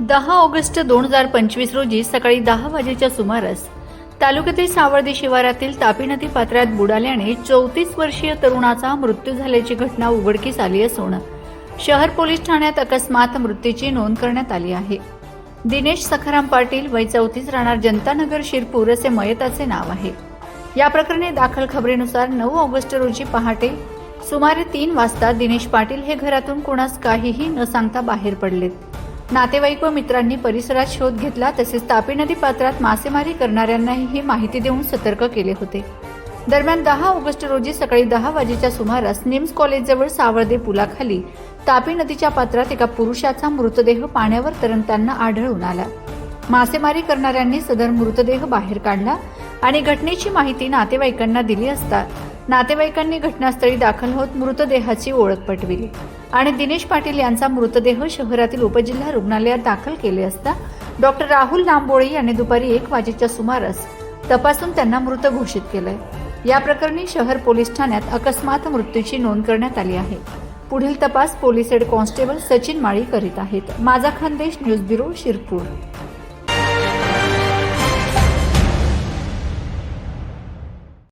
दहा ऑगस्ट दोन हजार पंचवीस रोजी सकाळी दहा वाजेच्या सुमारास तालुक्यातील सावर्दी शिवारातील तापी नदी पात्रात बुडाल्याने चौतीस वर्षीय तरुणाचा मृत्यू झाल्याची घटना उघडकीस आली असून शहर पोलीस ठाण्यात अकस्मात मृत्यूची नोंद करण्यात आली आहे. दिनेश सखाराम पाटील वय चौतीस राहणार जनतानगर शिरपूर असे मयताचे नाव आहे. या प्रकरणी दाखल खबरीनुसार नऊ ऑगस्ट रोजी पहाटे सुमारे तीन वाजता दिनेश पाटील हे घरातून कोणास काहीही न सांगता बाहेर पडलेत. नातेवाईक व मित्रांनी परिसरात शोध घेतला तसेच तापी नदी पात्रात मासेमारी करणाऱ्यांनाही ही माहिती देऊन सतर्क केले होते. दरम्यान दहा ऑगस्ट रोजी सकाळी दहा वाजेच्या सुमारास निम्स कॉलेजजवळ सावर्दे पुलाखाली तापी नदीच्या पात्रात एका पुरुषाचा मृतदेह पाण्यावर तरंगताना आढळून आला. मासेमारी करणाऱ्यांनी सदर मृतदेह बाहेर काढला आणि घटनेची माहिती नातेवाईकांना दिली असता नातेवाईकांनी घटनास्थळी दाखल होत मृतदेहाची ओळख पटविली. आणि दिनेश पाटील यांचा मृतदेह शहरातील उपजिल्हा रुग्णालयात दाखल केले असता डॉक्टर राहुल नांबोळे यांनी दुपारी एक वाजेच्या सुमारास तपासून त्यांना मृत घोषित केलंय. या प्रकरणी शहर पोलीस ठाण्यात अकस्मात मृत्यूची नोंद करण्यात आली आहे. पुढील तपास police head constable Sachin Mali करीत आहेत. माझा खानदेश न्यूज ब्युरो शिरपूर.